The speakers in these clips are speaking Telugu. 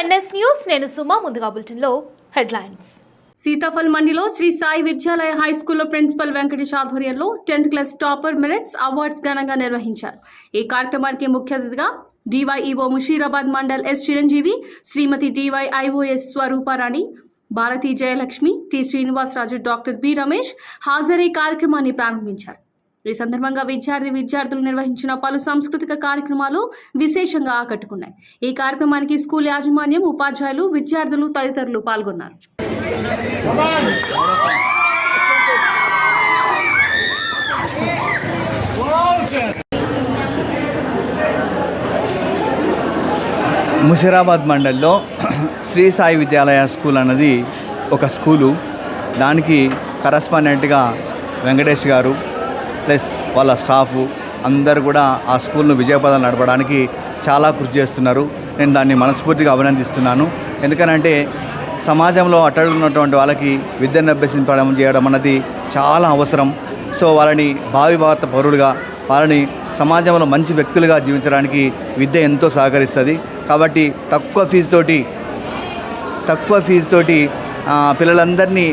ఎన్ఎస్ న్యూస్ నేను సుమ ముందుగా బులెటిన్లో హెడ్లైన్స్. సీతాఫల్ మండిలో శ్రీ సాయి విద్యాలయ హై స్కూల్లో ప్రిన్సిపల్ వెంకటేష్ ఆధ్వర్యంలో tenth class topper merits awards ఘనంగా నిర్వహించారు. ఈ కార్యక్రమానికి ముఖ్య అతిథిగా DYEO Musheerabad mandal S Chiranjeevi Shrimati DY IOS Swarooparani Bharathi Jayalakshmi T Srinivasaraju doctor B Ramesh హాజరై కార్యక్రమాన్ని ప్రారంభించారు. ఈ సందర్భంగా విద్యార్థి విద్యార్థులు నిర్వహించిన పలు సాంస్కృతిక కార్యక్రమాలు విశేషంగా ఆకట్టుకున్నాయి. ఈ కార్యక్రమానికి స్కూల్ యాజమాన్యం ఉపాధ్యాయులు విద్యార్థులు తదితరులు పాల్గొన్నారు. ముషిరాబాద్ మండల్లో శ్రీ సాయి విద్యాలయ స్కూల్ అన్నది ఒక స్కూలు. దానికి కరస్పాండెంట్గా వెంకటేష్ గారు ప్లస్ వాళ్ళ స్టాఫ్ అందరు కూడా ఆ స్కూల్ను విజయపదాలు నడపడానికి చాలా కృషి చేస్తున్నారు. నేను దాన్ని మనస్ఫూర్తిగా అభినందిస్తున్నాను. ఎందుకనంటే సమాజంలో అట్టడుగున్నటువంటి వాళ్ళకి విద్యను అభ్యసించడం చేయడం అన్నది చాలా అవసరం. సో వాళ్ళని భావి భారత పౌరులుగా వాళ్ళని సమాజంలో మంచి వ్యక్తులుగా జీవించడానికి విద్య ఎంతో సహకరిస్తుంది. కాబట్టి తక్కువ ఫీజుతోటి తక్కువ ఫీజుతోటి పిల్లలందరినీ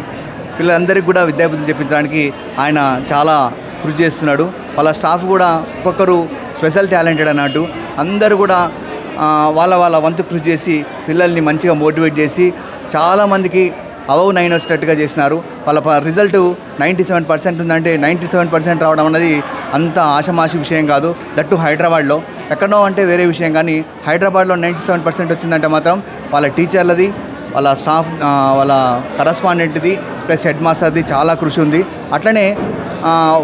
పిల్లలందరికీ కూడా విద్యాబుద్ధులు చెప్పించడానికి ఆయన చాలా కృషి చేస్తున్నాడు. వాళ్ళ స్టాఫ్ కూడా ఒక్కొక్కరు స్పెషల్ టాలెంటెడ్ అన్నట్టు. అందరూ కూడా వాళ్ళ వాళ్ళ వంతు కృషి చేసి పిల్లల్ని మంచిగా మోటివేట్ చేసి చాలామందికి అవవ్ నైన్ వచ్చేటట్టుగా చేసినారు. వాళ్ళ రిజల్ట్ నైంటీ సెవెన్ పర్సెంట్ ఉందంటే నైంటీ సెవెన్ పర్సెంట్ రావడం అన్నది అంత ఆషమాషి విషయం కాదు. దట్టు హైదరాబాద్లో. ఎక్కడో అంటే వేరే విషయం కానీ హైదరాబాద్లో నైంటీ సెవెన్ పర్సెంట్ వచ్చిందంటే మాత్రం వాళ్ళ టీచర్లది వాళ్ళ స్టాఫ్ వాళ్ళ కరస్పాండెంట్ది ప్లస్ హెడ్ మాస్టర్ది చాలా కృషి ఉంది. అట్లనే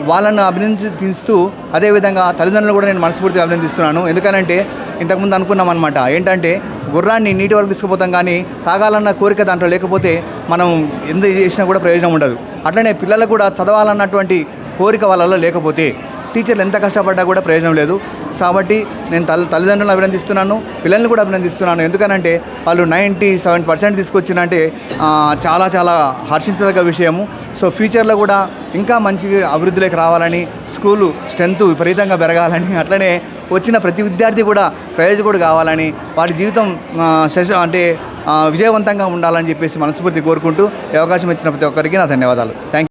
వాళ్ళను అభినందిస్తూ అదేవిధంగా తల్లిదండ్రులు కూడా నేను మనస్ఫూర్తిగా అభినందిస్తున్నాను. ఎందుకనంటే ఇంతకుముందు అనుకున్నాం అనమాట ఏంటంటే గుర్రాన్ని నీటి వరకు తీసుకుపోతాం కానీ తాగాలన్న కోరిక దాంట్లో లేకపోతే మనం ఎంత చేసినా కూడా ప్రయోజనం ఉండదు. అట్లనే పిల్లలకు కూడా చదవాలన్నటువంటి కోరిక వాళ్ళలో లేకపోతే టీచర్లు ఎంత కష్టపడ్డా కూడా ప్రయోజనం లేదు. కాబట్టి నేను తల్లి తల్లిదండ్రులను అభినందిస్తున్నాను పిల్లల్ని కూడా అభినందిస్తున్నాను. ఎందుకనంటే వాళ్ళు నైంటీ సెవెన్ పర్సెంట్ తీసుకొచ్చినంటే చాలా చాలా హర్షించదగ్గ విషయము. సో ఫ్యూచర్లో కూడా ఇంకా మంచి అభివృద్ధిలోకి రావాలని స్కూలు స్ట్రెంత్ విపరీతంగా పెరగాలని అట్లనే వచ్చిన ప్రతి విద్యార్థి కూడా ప్రయోజకుడు కావాలని వారి జీవితం శశ అంటే విజయవంతంగా ఉండాలని చెప్పేసి మనస్ఫూర్తి కోరుకుంటూ అవకాశం ఇచ్చిన ప్రతి ఒక్కరికి నా ధన్యవాదాలు. థ్యాంక్